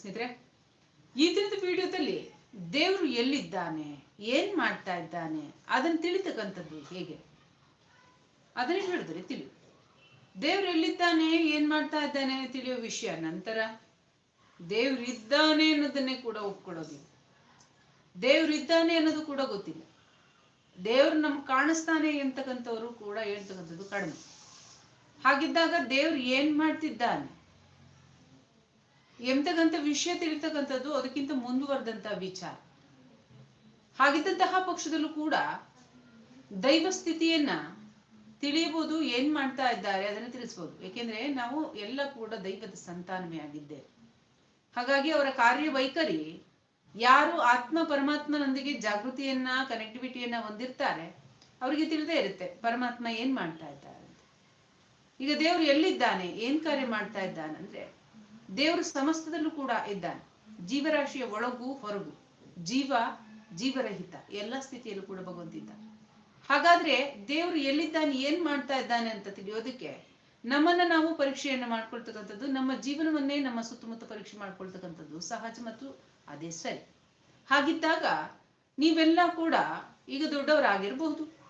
ಸ್ನೇಹಿತರೆ, ಈ ದಿನದ ವಿಡಿಯೋದಲ್ಲಿ ದೇವರು ಎಲ್ಲಿದ್ದಾನೆ, ಏನ್ ಮಾಡ್ತಾ ಇದ್ದಾನೆ, ಅದನ್ನ ತಿಳಿತಕ್ಕಂಥದ್ದು ಹೇಗೆ? ಅದನ್ನೇ ಹೇಳಿದ್ರೆ ತಿಳಿ ದೇವ್ರು ಎಲ್ಲಿದ್ದಾನೆ, ಏನ್ ಮಾಡ್ತಾ ಇದ್ದಾನೆ ತಿಳಿಯೋ ವಿಷಯ ನಂತರ ದೇವ್ರು ಇದ್ದಾನೆ ಅನ್ನೋದನ್ನೇ ಕೂಡ ಒಪ್ಕೊಳ್ಳೋದಿಲ್ಲ ದೇವ್ರು ಇದ್ದಾನೆ ಅನ್ನೋದು ಕೂಡ ಗೊತ್ತಿಲ್ಲ. ದೇವ್ರು ನಮ್ಗೆ ಕಾಣಿಸ್ತಾನೆ ಅಂತಕ್ಕಂಥವ್ರು ಕೂಡ ಹೇಳ್ತಕ್ಕಂಥದ್ದು ಕಡಿಮೆ. ಹಾಗಿದ್ದಾಗ ದೇವ್ರು ಏನ್ ಮಾಡ್ತಿದ್ದಾನೆ ಎಂತಕ್ಕಂಥ ವಿಷಯ ತಿಳಿತಕ್ಕಂಥದ್ದು ಅದಕ್ಕಿಂತ ಮುಂದುವರೆದಂತ ವಿಚಾರ. ಹಾಗಿದ್ದಂತಹ ಪಕ್ಷದಲ್ಲೂ ಕೂಡ ದೈವ ಸ್ಥಿತಿಯನ್ನ ತಿಳಿಯಬಹುದು ಏನ್ ಮಾಡ್ತಾ ಇದ್ದಾರೆ ಅದನ್ನ ತಿಳಿಸ್ಬೋದು. ಯಾಕೆಂದ್ರೆ ನಾವು ಎಲ್ಲ ಕೂಡ ದೈವದ ಸಂತಾನವೇ ಆಗಿದ್ದೇವೆ. ಹಾಗಾಗಿ ಅವರ ಕಾರ್ಯವೈಖರಿ ಯಾರು ಆತ್ಮ ಪರಮಾತ್ಮನೊಂದಿಗೆ ಜಾಗೃತಿಯನ್ನ ಕನೆಕ್ಟಿವಿಟಿಯನ್ನ ಹೊಂದಿರ್ತಾರೆ, ಅವರಿಗೆ ತಿಳಿದೇ ಇರುತ್ತೆ ಪರಮಾತ್ಮ ಏನ್ ಮಾಡ್ತಾ ಇದ್ದಾರೆ ಈಗ ದೇವರು ಎಲ್ಲಿದ್ದಾನೆ, ಏನ್ ಕಾರ್ಯ ಮಾಡ್ತಾ ಇದ್ದಾನೆ ಅಂದ್ರೆ ದೇವರು ಸಮಸ್ತದಲ್ಲೂ ಕೂಡ ಇದ್ದಾನೆ. ಜೀವರಾಶಿಯ ಒಳಗು ಹೊರಗು, ಜೀವ ಜೀವರಹಿತ, ಎಲ್ಲ ಸ್ಥಿತಿಯಲ್ಲೂ ಕೂಡ ಭಗವಂತಿದ್ದಾನೆ ಹಾಗಾದ್ರೆ ದೇವರು ಎಲ್ಲಿದ್ದಾನೆ, ಏನ್ ಮಾಡ್ತಾ ಇದ್ದಾನೆ ಅಂತ ತಿಳಿಯೋದಕ್ಕೆ ನಮ್ಮನ್ನ ನಾವು ಪರೀಕ್ಷೆಯನ್ನ ಮಾಡ್ಕೊಳ್ತಕ್ಕಂಥದ್ದು, ನಮ್ಮ ಜೀವನವನ್ನೇ ನಮ್ಮ ಸುತ್ತಮುತ್ತ ಪರೀಕ್ಷೆ ಮಾಡ್ಕೊಳ್ತಕ್ಕಂಥದ್ದು ಸಹಜ ಮತ್ತು ಅದೇ ಸರಿ. ಹಾಗಿದ್ದಾಗ ನೀವೆಲ್ಲ ಕೂಡ ಈಗ ದೊಡ್ಡವರಾಗಿರಬಹುದು.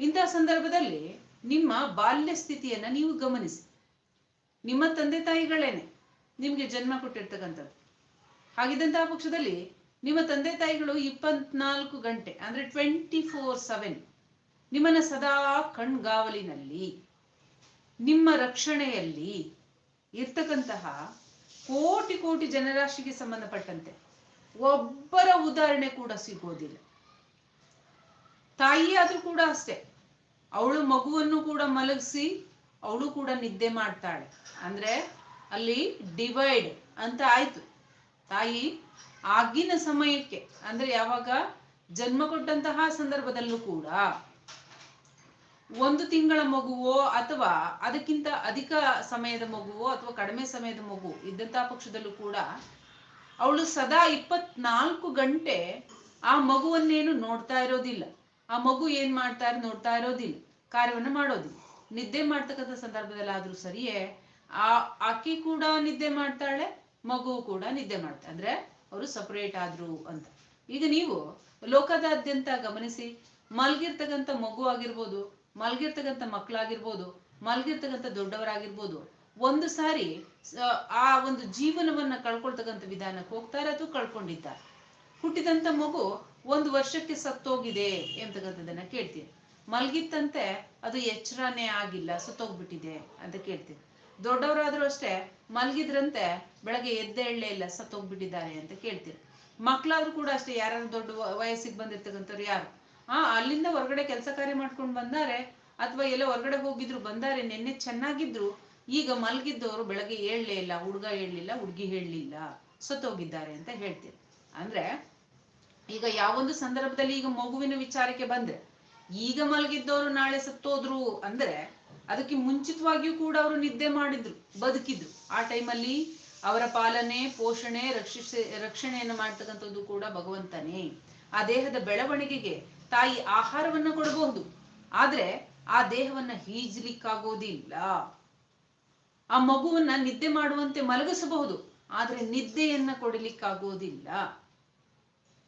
ಇಂಥ ಸಂದರ್ಭದಲ್ಲಿ ನಿಮ್ಮ ಬಾಲ್ಯ ಸ್ಥಿತಿಯನ್ನ ನೀವು ಗಮನಿಸಿ. ನಿಮ್ಮ ತಂದೆ ತಾಯಿಗಳೇನೆ ನಿಮ್ಗೆ ಜನ್ಮ ಕೊಟ್ಟಿರ್ತಕ್ಕಂಥದ್ದು. ಹಾಗಿದ್ದಂತಹ ಪಕ್ಷದಲ್ಲಿ ನಿಮ್ಮ ತಂದೆ ತಾಯಿಗಳು ಇಪ್ಪತ್ನಾಲ್ಕು ಗಂಟೆ, ಅಂದ್ರೆ ಟ್ವೆಂಟಿ ಫೋರ್ ಸೆವೆನ್ ನಿಮ್ಮನ್ನ ಸದಾ ಕಣ್ಗಾವಲಿನಲ್ಲಿ, ನಿಮ್ಮ ರಕ್ಷಣೆಯಲ್ಲಿ ಇರ್ತಕ್ಕಂತಹ ಕೋಟಿ ಕೋಟಿ ಜನರಾಶಿಗೆ ಸಂಬಂಧಪಟ್ಟಂತೆ ಒಬ್ಬರ ಉದಾಹರಣೆ ಕೂಡ ಸಿಗೋದಿಲ್ಲ. ತಾಯಿ ಆದ್ರೂ ಕೂಡ ಅಷ್ಟೇ, ಅವಳು ಮಗುವನ್ನು ಕೂಡ ಮಲಗಿಸಿ ಅವಳು ಕೂಡ ನಿದ್ದೆ ಮಾಡ್ತಾಳೆ. ಅಂದ್ರೆ ಅಲ್ಲಿ ಡಿವೈಡ್ ಅಂತ ಆಯ್ತು. ತಾಯಿ ಆಗಿನ ಸಮಯಕ್ಕೆ, ಅಂದ್ರೆ ಯಾವಾಗ? ಜನ್ಮ ಕೊಟ್ಟಂತಹ ಸಂದರ್ಭದಲ್ಲೂ ಕೂಡ. ಒಂದು ತಿಂಗಳ ಮಗುವೋ ಅಥವಾ ಅದಕ್ಕಿಂತ ಅಧಿಕ ಸಮಯದ ಮಗುವೋ ಅಥವಾ ಕಡಿಮೆ ಸಮಯದ ಮಗು ಇದ್ದಂತಹ ಪಕ್ಷದಲ್ಲೂ ಕೂಡ ಅವಳು ಸದಾ ಇಪ್ಪತ್ನಾಲ್ಕು ಗಂಟೆ ಆ ಮಗುವನ್ನೇನು ನೋಡ್ತಾ ಇರೋದಿಲ್ಲ. ಆ ಮಗು ಏನ್ ಮಾಡ್ತಾ ನೋಡ್ತಾ ಇರೋದಿಲ್ಲ. ಕಾರ್ಯವನ್ನ ಮಾಡೋದಿಲ್ಲ. ನಿದ್ದೆ ಮಾಡ್ತಕ್ಕಂಥ ಸಂದರ್ಭದಲ್ಲಿ ಆದ್ರೂ ಸರಿಯೇ ಆ ಅಕ್ಕಿ ಕೂಡ ನಿದ್ದೆ ಮಾಡ್ತಾಳೆ, ಮಗು ಕೂಡ ನಿದ್ದೆ ಮಾಡ್ತಾಳೆ ಅಂದ್ರೆ ಅವರು ಸಪರೇಟ್ ಆದ್ರು ಅಂತ. ಈಗ ನೀವು ಲೋಕದಾದ್ಯಂತ ಗಮನಿಸಿ, ಮಲ್ಗಿರ್ತಕ್ಕಂಥ ಮಗು ಆಗಿರ್ಬೋದು, ಮಲ್ಗಿರ್ತಕ್ಕಂಥ ಮಕ್ಕಳಾಗಿರ್ಬೋದು, ಮಲ್ಗಿರ್ತಕ್ಕಂಥ ದೊಡ್ಡವರಾಗಿರ್ಬೋದು, ಒಂದು ಸಾರಿ ಆ ಒಂದು ಜೀವನವನ್ನ ಕಳ್ಕೊಳ್ತಕ್ಕಂಥ ವಿಧಾನಕ್ಕೆ ಹೋಗ್ತಾರೆ ಅಥವಾ ಕಳ್ಕೊಂಡಿದ್ದಾರೆ. ಹುಟ್ಟಿದಂತ ಮಗು ಒಂದು ವರ್ಷಕ್ಕೆ ಸತ್ತೋಗಿದೆ ಎಂತಕ್ಕಂಥದ್ದನ್ನ ಕೇಳ್ತೀನಿ ಮಲ್ಗಿತ್ತಂತೆ ಅದು ಎಚ್ಚರನೇ ಆಗಿಲ್ಲ, ಸತ್ತೋಗ್ಬಿಟ್ಟಿದೆ ಅಂತ ಕೇಳ್ತೀನಿ ದೊಡ್ಡವರಾದ್ರೂ ಅಷ್ಟೇ ಮಲಗಿದ್ರಂತೆ ಬೆಳಗ್ಗೆ ಎದ್ದೇಳಲೇ ಇಲ್ಲ, ಸತ್ತೋಗ್ಬಿಟ್ಟಿದ್ದಾರೆ ಅಂತ ಕೇಳ್ತೀರಿ. ಮಕ್ಕಳಾದ್ರೂ ಕೂಡ ಅಷ್ಟೇ ಯಾರು ದೊಡ್ಡ ವಯಸ್ಸಿಗೆ ಬಂದಿರ್ತಕ್ಕಂಥವ್ರು ಯಾರು? ಆ, ಅಲ್ಲಿಂದ ಹೊರಗಡೆ ಕೆಲಸ ಕಾರ್ಯ ಮಾಡ್ಕೊಂಡು ಬಂದಾರೆ, ಅಥವಾ ಎಲ್ಲ ಹೊರಗಡೆ ಹೋಗಿದ್ರು, ಬಂದಾರೆ, ನಿನ್ನೆ ಚೆನ್ನಾಗಿದ್ರು, ಈಗ ಮಲಗಿದ್ದವರು ಬೆಳಗ್ಗೆ ಹೇಳಲೇ ಇಲ್ಲ, ಹುಡುಗ ಹೇಳಲಿಲ್ಲ, ಹುಡುಗಿ ಹೇಳಲಿಲ್ಲ, ಸತ್ತೋಗಿದ್ದಾರೆ ಅಂತ ಹೇಳ್ತೀರಿ. ಅಂದ್ರೆ ಈಗ ಯಾವೊಂದು ಸಂದರ್ಭದಲ್ಲಿ ಈಗ ಮಗುವಿನ ವಿಚಾರಕ್ಕೆ ಬಂದ್ರೆ, ಈಗ ಮಲಗಿದ್ದವರು ನಾಳೆ ಸತ್ತೋದ್ರು ಅಂದ್ರೆ ಅದಕ್ಕೆ ಮುಂಚಿತವಾಗಿಯೂ ಕೂಡ ಅವರು ನಿದ್ದೆ ಮಾಡಿದ್ರು, ಬದುಕಿದ್ರು. ಆ ಟೈಮಲ್ಲಿ ಅವರ ಪಾಲನೆ, ಪೋಷಣೆ, ರಕ್ಷಿಸಿ, ರಕ್ಷಣೆಯನ್ನು ಮಾಡ್ತಕ್ಕಂಥದ್ದು ಕೂಡ ಭಗವಂತನೇ. ಆ ದೇಹದ ಬೆಳವಣಿಗೆಗೆ ತಾಯಿ ಆಹಾರವನ್ನ ಕೊಡಬಹುದು. ಆದ್ರೆ ಆ ದೇಹವನ್ನ ಹೀಜ್ಲಿಕ್ಕಾಗೋದಿಲ್ಲ. ಆ ಮಗುವನ್ನ ನಿದ್ದೆ ಮಾಡುವಂತೆ ಮಲಗಿಸಬಹುದು, ಆದ್ರೆ ನಿದ್ದೆಯನ್ನ ಕೊಡಲಿಕ್ಕಾಗೋದಿಲ್ಲ.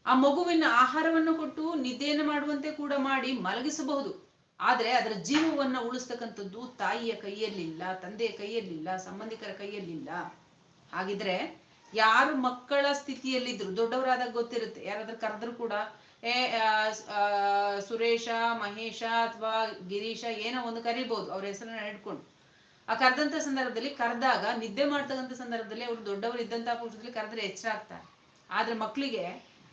ಆ ಮಗುವಿನ ಆಹಾರವನ್ನು ಕೊಟ್ಟು ನಿದ್ದೆಯನ್ನು ಮಾಡುವಂತೆ ಕೂಡ ಮಾಡಿ ಮಲಗಿಸಬಹುದು. ಆದ್ರೆ ಅದರ ಜೀವವನ್ನ ಉಳಿಸ್ತಕ್ಕಂಥದ್ದು ತಾಯಿಯ ಕೈಯಲ್ಲಿಲ್ಲ, ತಂದೆಯ ಕೈಯಲ್ಲಿಲ್ಲ, ಸಂಬಂಧಿಕರ ಕೈಯಲ್ಲಿಲ್ಲ. ಹಾಗಿದ್ರೆ ಯಾರು ಮಕ್ಕಳ ಸ್ಥಿತಿಯಲ್ಲಿದ್ರು, ದೊಡ್ಡವರಾದಾಗ ಗೊತ್ತಿರುತ್ತೆ, ಯಾರಾದ್ರೂ ಕರೆದ್ರು ಕೂಡ, ಏ ಸುರೇಶ, ಮಹೇಶ ಅಥವಾ ಗಿರೀಶ ಏನೋ ಒಂದು ಕರಿಬಹುದು ಅವ್ರ ಹೆಸರನ್ನ ಹಿಡ್ಕೊಂಡು. ಆ ಕರೆದಂತ ಸಂದರ್ಭದಲ್ಲಿ ಕರೆದಾಗ, ನಿದ್ದೆ ಮಾಡ್ತಕ್ಕಂಥ ಸಂದರ್ಭದಲ್ಲಿ ಅವ್ರು ದೊಡ್ಡವರು ಇದ್ದಂತಹ ಪುರುಷದಲ್ಲಿ ಕರೆದ್ರೆ ಎಚ್ಚರ ಆಗ್ತಾರೆ. ಆದ್ರೆ ಮಕ್ಕಳಿಗೆ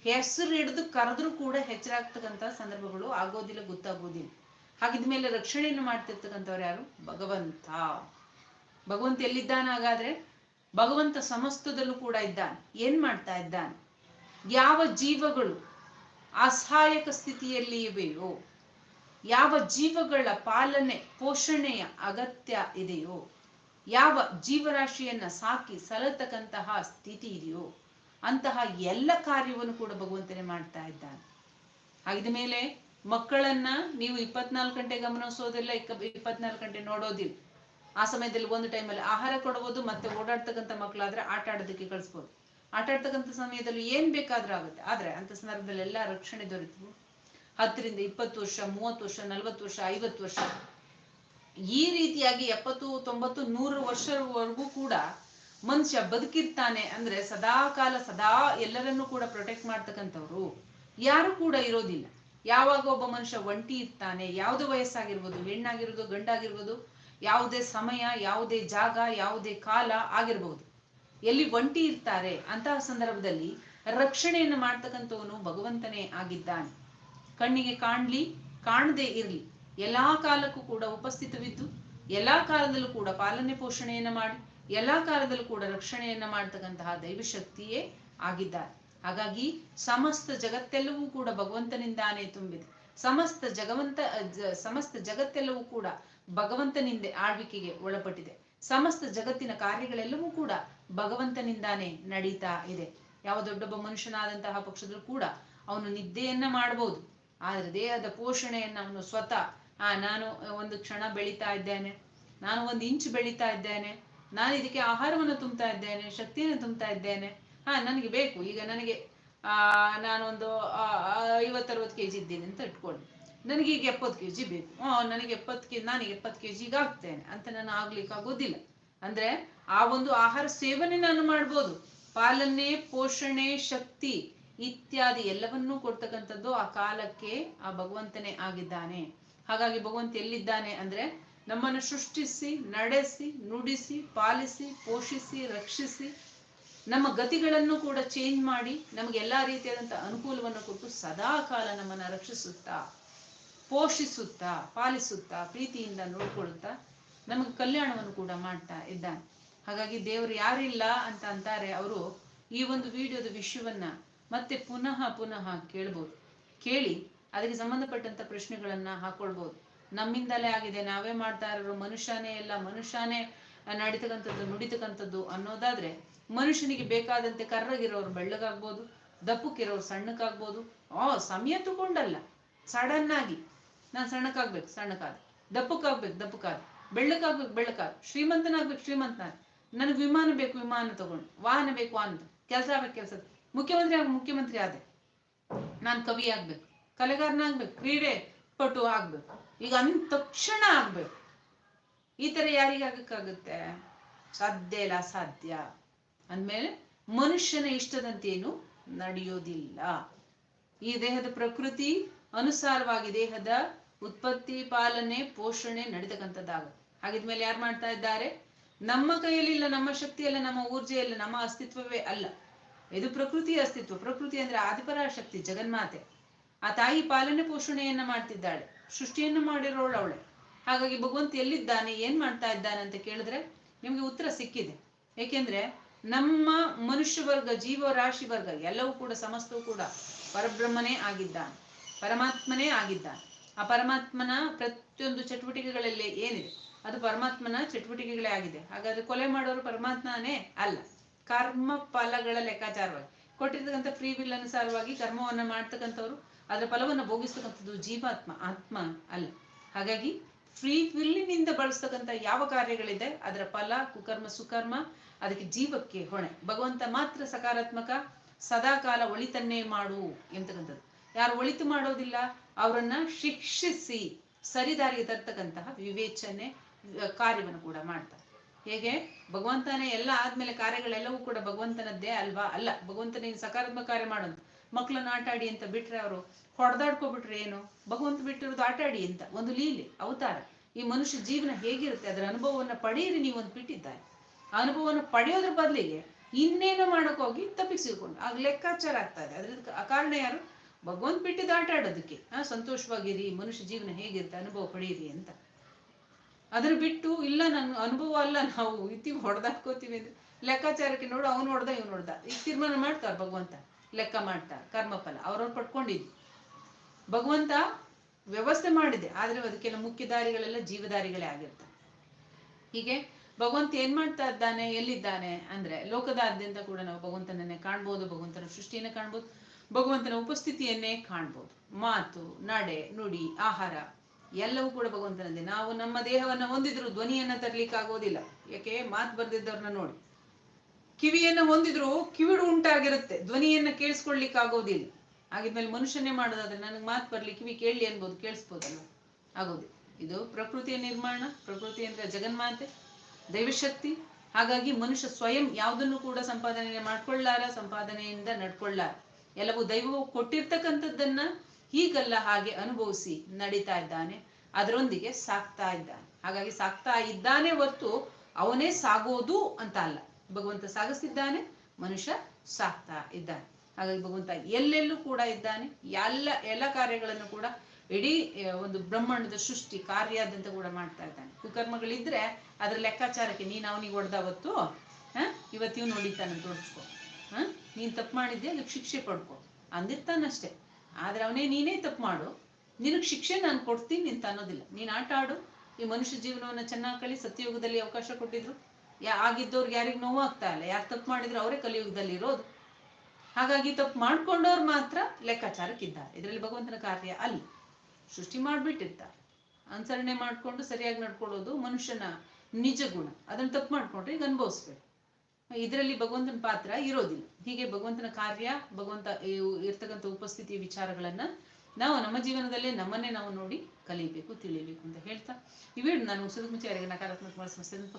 ಹೆಸರು ಹಿಡಿದು ಕರೆದ್ರೂ ಕೂಡ ಹೆಚ್ಚರಾಗ್ತಕ್ಕಂಥ ಸಂದರ್ಭಗಳು ಆಗೋದಿಲ್ಲ, ಗೊತ್ತಾಗೋದಿಲ್ಲ. ಹಾಗಿದ್ಮೇಲೆ ರಕ್ಷಣೆಯನ್ನು ಮಾಡ್ತಿರ್ತಕ್ಕಂಥವ್ರು ಯಾರು? ಭಗವಂತ. ಭಗವಂತ ಎಲ್ಲಿದ್ದಾನ ಹಾಗಾದ್ರೆ ಭಗವಂತ ಸಮಸ್ತದಲ್ಲೂ ಕೂಡ ಇದ್ದಾನೆ. ಏನ್ ಮಾಡ್ತಾ ಇದ್ದಾನೆ? ಯಾವ ಜೀವಗಳು ಅಸಹಾಯಕ ಸ್ಥಿತಿಯಲ್ಲಿ ಇವೆಯೋ, ಯಾವ ಜೀವಗಳ ಪಾಲನೆ, ಪೋಷಣೆಯ ಅಗತ್ಯ ಇದೆಯೋ, ಯಾವ ಜೀವರಾಶಿಯನ್ನ ಸಾಕಿ ಸಲತಕ್ಕಂತಹ ಸ್ಥಿತಿ ಇದೆಯೋ, ಅಂತಹ ಎಲ್ಲ ಕಾರ್ಯವನ್ನು ಕೂಡ ಭಗವಂತನೇ ಮಾಡ್ತಾ ಇದ್ದಾನೆ. ಹಾಗಿದ ಮೇಲೆ ಮಕ್ಕಳನ್ನ ನೀವು ಇಪ್ಪತ್ನಾಲ್ಕು ಗಂಟೆ ಗಮನಿಸೋದಿಲ್ಲ ಇಪ್ಪತ್ನಾಲ್ಕು ಗಂಟೆ ನೋಡೋದಿಲ್ಲ. ಆ ಸಮಯದಲ್ಲಿ ಒಂದು ಟೈಮಲ್ಲಿ ಆಹಾರ ಕೊಡಬಹುದು ಮತ್ತೆ ಓಡಾಡ್ತಕ್ಕಂಥ ಮಕ್ಕಳಾದ್ರೆ ಆಟ ಆಡೋದಕ್ಕೆ ಕಳಿಸ್ಬೋದು. ಆಟ ಆಡ್ತಕ್ಕಂಥ ಸಮಯದಲ್ಲಿ ಏನ್ ಬೇಕಾದ್ರೂ ಆಗುತ್ತೆ. ಆದ್ರೆ ಅಂತ ಸಂದರ್ಭದಲ್ಲಿ ಎಲ್ಲಾ ರಕ್ಷಣೆ ದೊರೆತು. ಹತ್ತರಿಂದ ಇಪ್ಪತ್ತು ವರ್ಷ, ಮೂವತ್ತು ವರ್ಷ, ನಲವತ್ತು ವರ್ಷ, ಐವತ್ತು ವರ್ಷ. ಈ ರೀತಿಯಾಗಿ ಎಪ್ಪತ್ತು, ತೊಂಬತ್ತು, ನೂರು ವರ್ಷವರೆಗೂ ಕೂಡ ಮನುಷ್ಯ ಬದುಕಿರ್ತಾನೆ ಅಂದ್ರೆ ಸದಾ ಕಾಲ ಸದಾ ಎಲ್ಲರನ್ನೂ ಕೂಡ ಪ್ರೊಟೆಕ್ಟ್ ಮಾಡ್ತಕ್ಕಂಥವ್ರು ಯಾರು ಕೂಡ ಇರೋದಿಲ್ಲ. ಯಾವಾಗ ಒಬ್ಬ ಮನುಷ್ಯ ಒಂಟಿ ಇರ್ತಾನೆ, ಯಾವುದೇ ವಯಸ್ಸಾಗಿರ್ಬೋದು, ಹೆಣ್ಣಾಗಿರ್ಬೋದು, ಗಂಡಾಗಿರ್ಬೋದು, ಯಾವುದೇ ಸಮಯ, ಯಾವುದೇ ಜಾಗ, ಯಾವುದೇ ಕಾಲ ಆಗಿರ್ಬೋದು. ಎಲ್ಲಿ ಒಂಟಿ ಇರ್ತಾರೆ, ಅಂತಹ ಸಂದರ್ಭದಲ್ಲಿ ರಕ್ಷಣೆಯನ್ನು ಮಾಡ್ತಕ್ಕಂಥವನು ಭಗವಂತನೇ ಆಗಿದ್ದಾನೆ. ಕಣ್ಣಿಗೆ ಕಾಣ್ಲಿ, ಕಾಣದೇ ಇರಲಿ. ಎಲ್ಲಾ ಕಾಲಕ್ಕೂ ಕೂಡ ಉಪಸ್ಥಿತವಿದ್ದು, ಎಲ್ಲಾ ಕಾಲದಲ್ಲೂ ಕೂಡ ಪಾಲನೆ ಪೋಷಣೆಯನ್ನ ಮಾಡಿ, ಎಲ್ಲಾ ಕಾಲದಲ್ಲೂ ಕೂಡ ರಕ್ಷಣೆಯನ್ನ ಮಾಡ್ತಕ್ಕಂತಹ ದೈವಶಕ್ತಿಯೇ ಆಗಿದ್ದಾರೆ ಹಾಗಾಗಿ ಸಮಸ್ತ ಜಗತ್ತೆಲ್ಲವೂ ಕೂಡ ಭಗವಂತನಿಂದಾನೇ ತುಂಬಿದೆ. ಸಮಸ್ತ ಜಗವಂತ ಸಮಸ್ತ ಜಗತ್ತೆಲ್ಲವೂ ಕೂಡ ಭಗವಂತನಿಂದ ಆಳ್ವಿಕೆಗೆ ಒಳಪಟ್ಟಿದೆ. ಸಮಸ್ತ ಜಗತ್ತಿನ ಕಾರ್ಯಗಳೆಲ್ಲವೂ ಕೂಡ ಭಗವಂತನಿಂದಾನೇ ನಡೀತಾ ಇದೆ. ಯಾವ ದೊಡ್ಡೊಬ್ಬ ಮನುಷ್ಯನಾದಂತಹ ಪಕ್ಷದಲ್ಲೂ ಕೂಡ ಅವನು ನಿದ್ದೆಯನ್ನ ಮಾಡಬಹುದು ಆದ್ರೆ ದೇಹದ ಪೋಷಣೆಯನ್ನ ಅವನು ಸ್ವತಃ, ಆ, ನಾನು ಒಂದು ಕ್ಷಣ ಬೆಳೀತಾ ಇದ್ದೇನೆ, ನಾನು ಒಂದು ಇಂಚ್ ಬೆಳೀತಾ ಇದ್ದೇನೆ, ನಾನು ಇದಕ್ಕೆ ಆಹಾರವನ್ನು ತುಂಬ್ತಾ ಇದ್ದೇನೆ, ಶಕ್ತಿಯನ್ನು ತುಂಬ್ತಾ ಇದ್ದೇನೆ ಹಾ, ನನಗೆ ಬೇಕು. ಈಗ ನನಗೆ, ಆ, ನಾನೊಂದು ಐವತ್ತರವತ್ತು ಕೆ ಜಿ ಇದ್ದೀನಿ ಅಂತ ಇಟ್ಕೊಳ್ಳಿ ನನಗೆ ಈಗ ಎಪ್ಪತ್ತು ಕೆ ಜಿ ಬೇಕು ನನಗೆ ಎಪ್ಪತ್ತು ಕೆ, ನಾನು ಎಪ್ಪತ್ತು ಕೆ ಜಿಗೆ ಆಗ್ತೇನೆ ಅಂತ ನಾನು ಆಗ್ಲಿಕ್ಕೆ ಆಗೋದಿಲ್ಲ. ಅಂದ್ರೆ ಆ ಒಂದು ಆಹಾರ ಸೇವನೆ ನಾನು ಮಾಡ್ಬೋದು. ಪಾಲನೆ, ಪೋಷಣೆ, ಶಕ್ತಿ ಇತ್ಯಾದಿ ಎಲ್ಲವನ್ನೂ ಕೊಡ್ತಕ್ಕಂಥದ್ದು ಆ ಕಾಲಕ್ಕೆ ಆ ಭಗವಂತನೇ ಆಗಿದ್ದಾನೆ. ಹಾಗಾಗಿ ಭಗವಂತ ಎಲ್ಲಿದ್ದಾನೆ ಅಂದ್ರೆ ನಮ್ಮನ್ನು ಸೃಷ್ಟಿಸಿ, ನಡೆಸಿ, ನುಡಿಸಿ, ಪಾಲಿಸಿ, ಪೋಷಿಸಿ, ರಕ್ಷಿಸಿ ನಮ್ಮ ಗತಿಗಳನ್ನು ಕೂಡ ಚೇಂಜ್ ಮಾಡಿ ನಮಗೆ ಎಲ್ಲಾ ರೀತಿಯಾದಂತಹ ಅನುಕೂಲವನ್ನು ಕೊಟ್ಟು ಸದಾ ಕಾಲ ನಮ್ಮನ್ನ ರಕ್ಷಿಸುತ್ತಾ, ಪೋಷಿಸುತ್ತಾ, ಪಾಲಿಸುತ್ತಾ, ಪ್ರೀತಿಯಿಂದ ನೋಡ್ಕೊಳ್ಳುತ್ತಾ ನಮಗೆ ಕಲ್ಯಾಣವನ್ನು ಕೂಡ ಮಾಡ್ತಾ ಇದ್ದಾನೆ. ಹಾಗಾಗಿ ದೇವರು ಯಾರಿಲ್ಲ ಅಂತ ಅಂತಾರೆ ಅವರು ಈ ಒಂದು ವಿಡಿಯೋದ ವಿಷಯವನ್ನ ಮತ್ತೆ ಪುನಃ ಪುನಃ ಕೇಳ್ಬೋದು. ಕೇಳಿ ಅದಕ್ಕೆ ಸಂಬಂಧಪಟ್ಟಂತ ಪ್ರಶ್ನೆಗಳನ್ನ ಹಾಕೊಳ್ಬಹುದು ನಮ್ಮಿಂದಲೇ ಆಗಿದೆ, ನಾವೇ ಮಾಡ್ತಾ ಇರೋ ಮನುಷ್ಯನೇ ಎಲ್ಲ ಮನುಷ್ಯನೇ ನಡೀತಕ್ಕಂಥದ್ದು, ನುಡಿತಕ್ಕಂಥದ್ದು ಅನ್ನೋದಾದ್ರೆ ಮನುಷ್ಯನಿಗೆ ಬೇಕಾದಂತೆ ಕರ್ರಗಿರೋರು ಬೆಳ್ಳಗಾಗ್ಬೋದು ದಪ್ಪಕ್ಕಿರೋರು ಸಣ್ಣಕ್ಕಾಗ್ಬೋದು. ಆ ಸಮಯ ತಗೊಂಡಲ್ಲ ಸಡನ್ ಆಗಿ. ನಾನು ಸಣ್ಣಕ್ಕಾಗ್ಬೇಕು, ಸಣ್ಣಕ್ಕಾದ. ದಪ್ಪಕ್ಕಾಗ್ಬೇಕು, ದಪ್ಪಕ್ಕಾದ. ಬೆಳ್ಳಕ್ಕಾಗ್ಬೇಕು ಬೆಳ್ಳಕ್ಕಾದ ಶ್ರೀಮಂತನಾಗ್ಬೇಕು ಶ್ರೀಮಂತನಾಗ ನನಗೆ ವಿಮಾನ ಬೇಕು, ವಿಮಾನ ತಗೊಂಡು. ವಾಹನ ಬೇಕು, ವಾಹನ ಕೆಲಸ ಆಗ್ಬೇಕು, ಕೆಲಸ ಮುಖ್ಯಮಂತ್ರಿ ಆಗ ಮುಖ್ಯಮಂತ್ರಿ ಆದೆ. ನಾನು ಕವಿ ಆಗ್ಬೇಕು, ಕಲೆಗಾರನಾಗ್ಬೇಕು, ಕ್ರೀಡೆ ಪಟು ಆಗ್ಬೇಕು. ಈಗ ಅಂದ ತಕ್ಷಣ ಆಗ್ಬೇಕು. ಈ ತರ ಯಾರಿಗಾಗಕ್ಕಾಗುತ್ತೆ? ಸಾಧ್ಯ ಇಲ್ಲ, ಅಸಾಧ್ಯ. ಅಂದ್ಮೇಲೆ ಮನುಷ್ಯನ ಇಷ್ಟದಂತೇನು ನಡೆಯೋದಿಲ್ಲ. ಈ ದೇಹದ ಪ್ರಕೃತಿ ಅನುಸಾರವಾಗಿ ದೇಹದ ಉತ್ಪತ್ತಿ, ಪಾಲನೆ, ಪೋಷಣೆ ನಡೀತಕ್ಕಂಥದ್ದಾಗ ಹಾಗಿದ್ಮೇಲೆ ಯಾರು ಮಾಡ್ತಾ ಇದ್ದಾರೆ? ನಮ್ಮ ಕೈಯಲ್ಲಿ ಇಲ್ಲ, ನಮ್ಮ ಶಕ್ತಿಯಲ್ಲ ನಮ್ಮ ಊರ್ಜೆ ಅಲ್ಲ, ನಮ್ಮ ಅಸ್ತಿತ್ವವೇ ಅಲ್ಲ. ಇದು ಪ್ರಕೃತಿಯ ಅಸ್ತಿತ್ವ. ಪ್ರಕೃತಿ ಅಂದ್ರೆ ಆದಿಪರಾಶಕ್ತಿ, ಜಗನ್ಮಾತೆ. ಆ ತಾಯಿ ಪಾಲನೆ, ಪೋಷಣೆಯನ್ನ ಮಾಡ್ತಿದ್ದಾಳೆ. ಸೃಷ್ಟಿಯನ್ನು ಮಾಡಿರೋಳು ಅವಳೆ. ಹಾಗಾಗಿ ಭಗವಂತ ಎಲ್ಲಿದ್ದಾನೆ, ಏನ್ ಮಾಡ್ತಾ ಇದ್ದಾನೆ ಅಂತ ಕೇಳಿದ್ರೆ ನಿಮ್ಗೆ ಉತ್ತರ ಸಿಕ್ಕಿದೆ. ಏಕೆಂದ್ರೆ ನಮ್ಮ ಮನುಷ್ಯ ವರ್ಗ, ಜೀವ ರಾಶಿ ವರ್ಗ ಎಲ್ಲವೂ ಕೂಡ ಸಮಸ್ತವೂ ಕೂಡ ಪರಬ್ರಹ್ಮನೇ ಆಗಿದ್ದ ಪರಮಾತ್ಮನೇ ಆಗಿದ್ದ ಆ ಪರಮಾತ್ಮನ ಪ್ರತಿಯೊಂದು ಚಟುವಟಿಕೆಗಳಲ್ಲಿ ಏನಿದೆ, ಅದು ಪರಮಾತ್ಮನ ಚಟುವಟಿಕೆಗಳೇ ಆಗಿದೆ. ಹಾಗಾದ್ರೆ ಕೊಲೆ ಮಾಡೋರು ಪರಮಾತ್ಮನೇ ಅಲ್ಲ. ಕರ್ಮ ಫಲಗಳ ಲೆಕ್ಕಾಚಾರವಾಗಿ. ಕೊಟ್ಟಿರ್ತಕ್ಕಂಥ ಫ್ರೀ ವಿಲ್ ಅನುಸಾರವಾಗಿ ಕರ್ಮವನ್ನ ಮಾಡ್ತಕ್ಕಂಥವ್ರು, ಅದರ ಫಲವನ್ನ ಭೋಗಿಸ್ತಕ್ಕಂಥದ್ದು ಜೀವಾತ್ಮ, ಆತ್ಮ ಅಲ್ಲ. ಹಾಗಾಗಿ ಫ್ರೀ ವಿಲ್ಲಿನಿಂದ ಬಳಸ್ತಕ್ಕಂಥ ಯಾವ ಕಾರ್ಯಗಳಿದೆ, ಅದರ ಫಲ, ಕುಕರ್ಮ, ಸುಕರ್ಮ ಅದಕ್ಕೆ ಜೀವಕ್ಕೆ ಹೊಣೆ. ಭಗವಂತ ಮಾತ್ರ ಸಕಾರಾತ್ಮಕ, ಸದಾಕಾಲ ಒಳಿತನ್ನೇ ಮಾಡು ಎಂತಕ್ಕಂಥದ್ದು. ಯಾರು ಒಳಿತು ಮಾಡೋದಿಲ್ಲ, ಅವರನ್ನ ಶಿಕ್ಷಿಸಿ ಸರಿದಾರಿಗೆ ತರ್ತಕ್ಕಂತಹ ವಿವೇಚನೆ ಕಾರ್ಯವನ್ನು ಕೂಡ ಮಾಡ್ತಾರೆ. ಹೇಗೆ? ಭಗವಂತನೇ ಎಲ್ಲ ಆದ್ಮೇಲೆ ಕಾರ್ಯಗಳೆಲ್ಲವೂ ಕೂಡ ಭಗವಂತನದ್ದೇ ಅಲ್ವಾ? ಅಲ್ಲ, ಭಗವಂತನೇ ಸಕಾರಾತ್ಮಕ ಕಾರ್ಯ ಮಾಡೋದು. ಮಕ್ಕಳನ್ನ ಆಟ ಆಡಿ ಅಂತ ಬಿಟ್ರೆ ಅವರು ಹೊಡೆದಾಡ್ಕೊಬಿಟ್ರೆ ಏನು? ಭಗವಂತ ಬಿಟ್ಟಿರೋದು ಆಟ ಆಡಿ ಅಂತ, ಒಂದು ಲೀಲೆ, ಅವತಾರ. ಈ ಮನುಷ್ಯ ಜೀವನ ಹೇಗಿರುತ್ತೆ? ಅದರ ಅನುಭವವನ್ನ ಪಡೆಯಿರಿ ನೀವು ಒಂದು ಬಿಟ್ಟಿದ್ದಾರೆ. ಅನುಭವವನ್ನು ಪಡೆಯೋದ್ರ ಬದಲಿಗೆ ಇನ್ನೇನೋ ಮಾಡೋಕೆ ಹೋಗಿ ಆಗ ಲೆಕ್ಕಾಚಾರ ಆಗ್ತಾ ಇದೆ. ಅದ್ರ ಕಾರಣ ಯಾರು? ಭಗವಂತ ಬಿಟ್ಟಿದ್ದು ಆಟ ಆಡೋದಕ್ಕೆ. ಆ, ಸಂತೋಷವಾಗಿರಿ, ಮನುಷ್ಯ ಜೀವನ ಹೇಗಿರುತ್ತೆ, ಅನುಭವ ಪಡೆಯಿರಿ ಅಂತ. ಅದ್ರ ಬಿಟ್ಟು, ಇಲ್ಲ, ನನ್ನ ಅನುಭವ ಅಲ್ಲ, ನಾವು ಇತ್ತೀವಿ ಹೊಡೆದಾಕೋತೀವಿ ಅಂದ್ರೆ ಲೆಕ್ಕಾಚಾರಕ್ಕೆ ನೋಡು, ಅವ್ನು ಹೊಡೆದ ಇವ್ನು ಹೊಡೆದ ಈಗ ತೀರ್ಮಾನ ಮಾಡ್ತಾರ ಭಗವಂತ. ಲೆಕ್ಕ ಮಾಡ್ತಾರೆ, ಕರ್ಮಫಲ. ಅವ್ರವ್ರು ಪಡ್ಕೊಂಡಿದ್ವಿ ಭಗವಂತ ವ್ಯವಸ್ಥೆ ಮಾಡಿದೆ. ಆದ್ರೆ ಅದಕ್ಕೆಲ್ಲ ಮುಖ್ಯ ದಾರಿಗಳೆಲ್ಲ ಜೀವದಾರಿಗಳೇ ಆಗಿರ್ತವೆ. ಹೀಗೆ ಭಗವಂತ ಏನ್ ಮಾಡ್ತಾ ಇದ್ದಾನೆ, ಎಲ್ಲಿದ್ದಾನೆ ಅಂದ್ರೆ ಲೋಕದಾದ್ಯಂತ ಕೂಡ ನಾವು ಭಗವಂತನನ್ನೇ ಕಾಣ್ಬೋದು, ಭಗವಂತನ ಸೃಷ್ಟಿಯನ್ನೇ ಕಾಣ್ಬೋದು, ಭಗವಂತನ ಉಪಸ್ಥಿತಿಯನ್ನೇ ಕಾಣ್ಬೋದು. ಮಾತು, ನಡೆ, ನುಡಿ, ಆಹಾರ ಎಲ್ಲವೂ ಕೂಡ ಭಗವಂತನದೇ ನಾವು ನಮ್ಮ ದೇಹವನ್ನ ಹೊಂದಿದ್ರು ಧ್ವನಿಯನ್ನ ತರ್ಲಿಕ್ಕೆ ಆಗೋದಿಲ್ಲ ಯಾಕೆ? ಮಾತು ಬರ್ದಿದ್ದವ್ರನ್ನ ನೋಡಿ. ಕಿವಿಯನ್ನ ಹೊಂದಿದ್ರು ಕಿವಿಡು ಉಂಟಾಗಿರುತ್ತೆ. ಧ್ವನಿಯನ್ನ ಕೇಳಿಸ್ಕೊಳ್ಲಿಕ್ಕೆ ಆಗೋದಿಲ್ಲ ಆಗಿದ್ಮೇಲೆ ಮನುಷ್ಯನೇ ಮಾಡೋದಾದ್ರೆ ನನಗೆ ಮಾತು ಬರ್ಲಿ, ಕಿವಿ ಕೇಳಲಿ ಅನ್ಬೋದು ಕೇಳಿಸ್ಬೋದಲ್ಲ ಆಗೋದಿಲ್ಲ. ಇದು ಪ್ರಕೃತಿಯ ನಿರ್ಮಾಣ, ಪ್ರಕೃತಿ ಅಂದ್ರೆ ಜಗನ್ಮಾತೆ. ದೈವಶಕ್ತಿ, ಹಾಗಾಗಿ ಮನುಷ್ಯ ಸ್ವಯಂ ಯಾವುದನ್ನು ಕೂಡ ಸಂಪಾದನೆ ಮಾಡ್ಕೊಳ್ಳಾರ, ಸಂಪಾದನೆಯಿಂದ ನಡ್ಕೊಳ್ಳಾರ. ಎಲ್ಲವೂ ದೈವವು ಕೊಟ್ಟಿರ್ತಕ್ಕಂಥದ್ದನ್ನ ಹೀಗಲ್ಲ ಹಾಗೆ ಅನುಭವಿಸಿ ನಡೀತಾ ಇದ್ದಾನೆ, ಅದರೊಂದಿಗೆ ಸಾಕ್ತಾ ಇದ್ದಾನೆ. ಹಾಗಾಗಿ ಸಾಕ್ತಾ ಇದ್ದಾನೆ ಹೊರ್ತು ಅವನೇ ಸಾಗೋದು ಅಂತ ಅಲ್ಲ. ಭಗವಂತ ಸಾಗಿಸ್ತಿದ್ದಾನೆ, ಮನುಷ್ಯ ಸಾಕ್ತಾ ಇದ್ದಾನೆ. ಹಾಗಾಗಿ ಭಗವಂತ ಎಲ್ಲೆಲ್ಲೂ ಕೂಡ ಇದ್ದಾನೆ, ಎಲ್ಲ ಎಲ್ಲ ಕಾರ್ಯಗಳನ್ನು ಕೂಡ ಇಡೀ ಒಂದು ಬ್ರಹ್ಮಾಂಡದ ಸೃಷ್ಟಿ ಕಾರ್ಯಾದಂತ ಕೂಡ ಮಾಡ್ತಾ ಇದ್ದಾನೆ. ಕುಕರ್ಮಗಳಿದ್ರೆ ಅದ್ರ ಲೆಕ್ಕಾಚಾರಕ್ಕೆ ನೀನ್ ಅವನಿಗೆ ಹೊಡೆದವತ್ತು ಹ? ಇವತ್ತು ಇವ್ನು ಹೊಡಿತಾನೆ ತೋರಿಸ್ಕೊ. ಹ? ನೀನ್ ತಪ್ಪು ಮಾಡಿದ್ದೆ ಅದಕ್ಕೆ ಶಿಕ್ಷೆ ಪಡ್ಕೊ. ಅಂದಿರ್ತಾನಷ್ಟೇ ಆದ್ರೆ ಅವನೇ ನೀನೇ ತಪ್ಪು ಮಾಡು. ನಿನಗ್ ಶಿಕ್ಷೆ ನಾನು ಕೊಡ್ತೀನಿ ನಿಂತ ಅನ್ನೋದಿಲ್ಲ. ನೀನ್ ಆಟ ಆಡು. ಈ ಮನುಷ್ಯ ಜೀವನವನ್ನ ಚೆನ್ನಾಗಿ ಕಳಿ ಸತ್ಯಯುಗದಲ್ಲಿ ಅವಕಾಶ ಕೊಟ್ಟಿದ್ರು. ಯಾ, ಆಗಿದ್ದವ್ರಿಗೆ ಯಾರಿಗ್ ನೋವು ಆಗ್ತಾ ಇಲ್ಲ. ಯಾರು ತಪ್ಪು ಮಾಡಿದ್ರು ಅವರೇ ಕಲಿಯುಗದಲ್ಲಿ ಇರೋದು. ಹಾಗಾಗಿ ತಪ್ಪು ಮಾಡ್ಕೊಂಡವ್ರು ಮಾತ್ರ ಲೆಕ್ಕಾಚಾರಕ್ಕಿದ್ದಾರೆ. ಇದರಲ್ಲಿ ಭಗವಂತನ ಕಾರ್ಯ ಅಲ್ಲ. ಸೃಷ್ಟಿ ಮಾಡಿಬಿಟ್ಟಿರ್ತಾರೆ. ಅನುಸರಣೆ ಮಾಡ್ಕೊಂಡು ಸರಿಯಾಗಿ ನಡ್ಕೊಳ್ಳೋದು ಮನುಷ್ಯನ ನಿಜ ಗುಣ. ಅದನ್ನ ತಪ್ಪು ಮಾಡ್ಕೊಂಡ್ರೆ ಈಗ ಅನುಭವಿಸ್ಬೇಕು ಇದರಲ್ಲಿ ಭಗವಂತನ ಪಾತ್ರ ಇರೋದಿಲ್ಲ. ಹೀಗೆ ಭಗವಂತನ ಕಾರ್ಯ, ಭಗವಂತ ಇರ್ತಕ್ಕಂಥ ಉಪಸ್ಥಿತಿಯ ವಿಚಾರಗಳನ್ನ ನಾವು ನಮ್ಮ ಜೀವನದಲ್ಲೇ ನಮ್ಮನ್ನೇ ನಾವು ನೋಡಿ ಕಲಿಬೇಕು, ತಿಳಿಬೇಕು ಅಂತ ಹೇಳ್ತಾ. ಇವೇ ನಾನು ಮುಗಿಸೋದಕ್ಕೆ ಮುಂಚೆ ನಕಾರಾತ್ಮಕ ಸಮಸ್ಯೆ ಇದ್ದ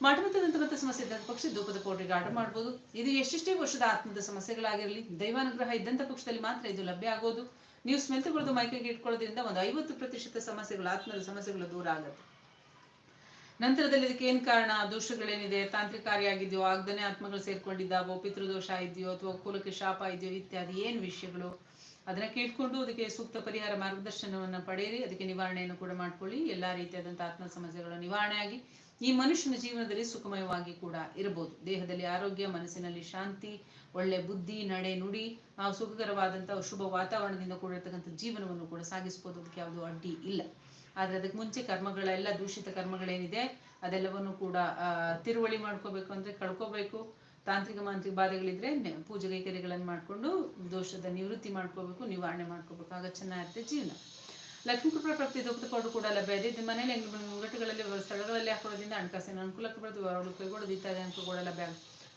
ಪಕ್ಷದಲ್ಲಿ ದಂತಮಂತ ಸಮಸ್ಯೆ ಇದ್ದಂಥ ಪಕ್ಷ ಧೂಪದ ಪೌಡ್ರಿಗೆ ಆರ್ಡರ್ ಮಾಡ್ಬೋದು. ಇದು ಎಷ್ಟೆಷ್ಟೇ ವರ್ಷದ ಆತ್ಮದ ಸಮಸ್ಯೆಗಳಾಗಿರಲಿ, ದೈವಾನುಗ್ರಹ ಇದ್ದಂತ ಪಕ್ಷದಲ್ಲಿ ಮಾತ್ರ ಇದು ಲಭ್ಯ ಆಗೋದು. ನೀವು ಸ್ಮೆಲ್ ತಗೊಳ್ಳೋದು ಮೈಕೈಗೆ ಇಟ್ಕೊಳ್ಳೋದ್ರಿಂದ ಒಂದು ಐವತ್ತು ಪ್ರತಿಶತ ಸಮಸ್ಯೆಗಳು, ಆತ್ಮದ ಸಮಸ್ಯೆಗಳು ದೂರ ಆಗುತ್ತೆ. ನಂತರದಲ್ಲಿ ಇದಕ್ಕೆ ಏನ್ ಕಾರಣ? ದೋಷಗಳೇನಿದೆ? ತಾಂತ್ರಿಕಾರಿಯಾಗಿದೆಯೋ ಆಗ್ದನೆ ಆತ್ಮಗಳು ಸೇರ್ಕೊಂಡಿದ್ದಾವೋ, ಪಿತೃದೋಷ ಇದೆಯೋ, ಅಥವಾ ಕುಲಕ್ಕೆ ಶಾಪ ಇದೆಯೋ ಇತ್ಯಾದಿ, ಏನ್ ವಿಷಯಗಳು? ಅದನ್ನ ಕೇಳ್ಕೊಂಡು ಅದಕ್ಕೆ ಸೂಕ್ತ ಪರಿಹಾರ ಮಾರ್ಗದರ್ಶನವನ್ನ ಪಡೆಯಿರಿ. ಅದಕ್ಕೆ ನಿವಾರಣೆಯನ್ನು ಕೂಡ ಮಾಡ್ಕೊಳ್ಳಿ. ಎಲ್ಲಾ ರೀತಿಯಾದಂತಹ ಆತ್ಮ ಸಮಸ್ಯೆಗಳ ನಿವಾರಣೆ ಆಗಿ ಈ ಮನುಷ್ಯನ ಜೀವನದಲ್ಲಿ ಸುಖಮಯವಾಗಿ ಕೂಡ ಇರಬಹುದು. ದೇಹದಲ್ಲಿ ಆರೋಗ್ಯ, ಮನಸ್ಸಿನಲ್ಲಿ ಶಾಂತಿ, ಒಳ್ಳೆ ಬುದ್ಧಿ, ನಡೆ, ನುಡಿ, ಆ ಸುಖಕರವಾದಂತಹ ಶುಭ ವಾತಾವರಣದಿಂದ ಕೂಡಿರ್ತಕ್ಕಂಥ ಜೀವನವನ್ನು ಕೂಡ ಸಾಗಿಸ್ಬೋದು ಅದಕ್ಕೆ ಯಾವುದು ಅಡ್ಡಿ ಇಲ್ಲ. ಆದ್ರೆ ಅದಕ್ಕೆ ಮುಂಚೆ ಕರ್ಮಗಳೆಲ್ಲ ದೂಷಿತ ಕರ್ಮಗಳೇನಿದೆ, ಅದೆಲ್ಲವನ್ನು ಕೂಡ ತಿರುವಳಿ ಮಾಡ್ಕೋಬೇಕು ಅಂದ್ರೆ ಕಳ್ಕೋಬೇಕು. ತಾಂತ್ರಿಕ, ಮಾಂತ್ರಿಕ ಬಾಧೆಗಳಿದ್ರೆ ಪೂಜೆ ಕೈಕರ್ಯಗಳನ್ನು ಮಾಡ್ಕೊಂಡು ದೋಷದ ನಿವೃತ್ತಿ ಮಾಡ್ಕೋಬೇಕು, ನಿವಾರಣೆ ಮಾಡ್ಕೋಬೇಕು. ಆಗ ಚೆನ್ನಾಗಿರುತ್ತೆ ಜೀವನ. ಲಕ್ಷ್ಮೀ ಪ್ರತಿ ಪೌಡರ್ ಕೂಡ ಲಭ್ಯ ಇದೆ. ಇದು ಮನೇಲಿ ಹೆಂಗ್ ಮುಂಗಟ್ಟುಗಳಲ್ಲಿ ಸ್ಥಳಗಳಲ್ಲಿ ಹಾಕೋದ್ರಿಂದ ಹಣಕಾಸಿನ ಅನುಕೂಲಕ್ಕೆ ಬರೋದು ಅವರು ಕೈಗೊಳ್ಳೋದು ಇತ್ಯಾದಿ ಅನುಕೂಲ ಕೂಡ ಲಭ್ಯ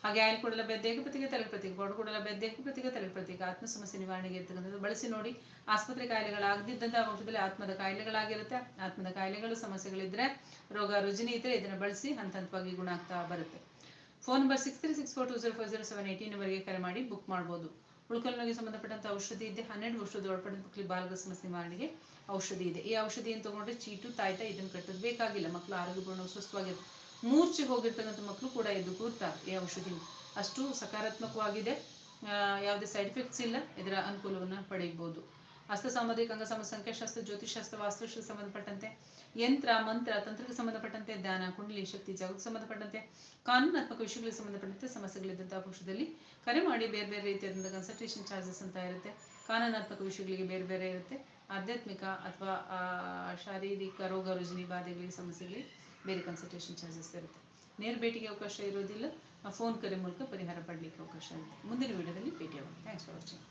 ಹಾಗೆ ಆಯ್ಲ್ ಕೂಡ ಲಭ್ಯ ದೇಹ ಪ್ರತಿಗೆ ತಲೆ ಪ್ರತಿಗೆ ಪೌಡರ್ ಕೂಡ ಲಭ್ಯ ದೇಹ ಪ್ರತಿಗೆ ತಲೆ ಪ್ರತಿಗೆ ಆತ್ಮ ಸಮಸ್ಯೆ ನಿವಾರಣೆಗೆ ಇರ್ತಕ್ಕಂಥದ್ದು. ಬಳಸಿ ನೋಡಿ, ಆಸ್ಪತ್ರೆ ಕಾಯಿಲೆಗಳಾಗದಿದ್ದಂತಹ ಔಷಧದಲ್ಲಿ ಆತ್ಮದ ಕಾಯಿಲೆಗಳಾಗಿರುತ್ತೆ. ಆತ್ಮದ ಕಾಯಿಲೆಗಳು, ಸಮಸ್ಯೆಗಳಿದ್ರೆ, ರೋಗ, ರುಜಿನಿ ಇದ್ರೆ ಇದನ್ನ ಬಳಸಿ ಹಂತ ಹಂತವಾಗಿ ಗುಣ ಆಗ್ತಾ ಬರುತ್ತೆ. Phone number six three six four two zero four zero seven eighteen ವರೆಗೆ ಕರೆ ಮಾಡಿ ಬುಕ್ ಮಾಡ್ಬೋದು. ಉಳ್ಕಲ್ನಿಗೆ ಸಂಬಂಧಪಟ್ಟಂತ ಔಷಧಿ ಇದೆ. ಹನ್ನೆರಡು ವರ್ಷದ ಒಳಪಡಿದ ಮಕ್ಕಳಿಗೆ ಬಾಲಕ ಸಮಸ್ಯೆ ನಿವಾರಣೆಗೆ ಔಷಧಿ ಇದೆ. ಈ ಔಷಧಿಯನ್ನು ತಗೊಂಡ್ರೆ ಚೀಟು, ತಾಯ್ತಾ ಇದನ್ನ ಕಟ್ಟೋದು ಬೇಕಾಗಿಲ್ಲ. ಮಕ್ಕಳು ಆರೋಗ್ಯಪೂರ್ಣ ಸುಸ್ಥವಾಗಿರುತ್ತೆ ಮೂರ್ಛೆ ಹೋಗಿರ್ತಕ್ಕಂಥ ಮಕ್ಕಳು ಕೂಡ ಎದ್ದು ಕೂರ್ತಾರೆ ಈ ಔಷಧಿ ಅಷ್ಟು ಸಕಾರಾತ್ಮಕವಾಗಿದೆ. ಯಾವುದೇ ಸೈಡ್ ಎಫೆಕ್ಟ್ಸ್ ಇಲ್ಲ. ಇದರ ಅನುಕೂಲವನ್ನ ಪಡೆಯಬಹುದು. ಹಸ್ತ ಸಾಮಾಜಿಕ ಅಂಗ ಸಮ, ಸಂಖ್ಯಾಶಾಸ್ತ್ರ ಜ್ಯೋತಿಷಾಸ್ತ್ರ ವಾಸ್ತುಶಾಸ್ತ್ರ ಸಂಬಂಧಪಟ್ಟಂತೆ, ಯಂತ್ರ, ಮಂತ್ರ, ತಂತ್ರಕ್ಕೆ ಸಂಬಂಧಪಟ್ಟಂತೆ, ಧ್ಯಾನ, ಕುಂಡಲಿ, ಶಕ್ತಿ ಜಾಗಕ್ಕೆ ಸಂಬಂಧಪಟ್ಟಂತೆ, ಕಾನೂನಾತ್ಮಕ ವಿಷಯಗಳಿಗೆ ಸಂಬಂಧಪಟ್ಟಂತೆ ಸಮಸ್ಯೆಗಳಿದ್ದಂತಹ ಪಕ್ಷದಲ್ಲಿ ಕರೆ ಮಾಡಿ ಬೇರೆ ಬೇರೆ ರೀತಿಯಾದಂಥ ಕನ್ಸಲ್ಟೇಷನ್ ಚಾರ್ಜಸ್ ಅಂತ ಇರುತ್ತೆ. ಕಾನೂನಾತ್ಮಕ ವಿಷಯಗಳಿಗೆ ಬೇರೆ ಬೇರೆ ಇರುತ್ತೆ. ಆಧ್ಯಾತ್ಮಿಕ ಅಥವಾ ಶಾರೀರಿಕ ರೋಗ, ರುಜಿನಿ ಬಾಧೆಗಳಿಗೆ ಸಮಸ್ಯೆಗಳಿಗೆ ಬೇರೆ ಕನ್ಸಲ್ಟೇಷನ್ ಚಾರ್ಜಸ್ ಇರುತ್ತೆ. ನೇರ ಭೇಟಿಗೆ ಅವಕಾಶ ಇರೋದಿಲ್ಲ ಫೋನ್ ಕರೆ ಮೂಲಕ ಪರಿಹಾರ ಪಡಲಿಕ್ಕೆ ಅವಕಾಶ ಇರುತ್ತೆ. ಮುಂದಿನ ವಿಡಿಯೋದಲ್ಲಿ ಭೇಟಿಯಾಗೋಣ. Thanks for watching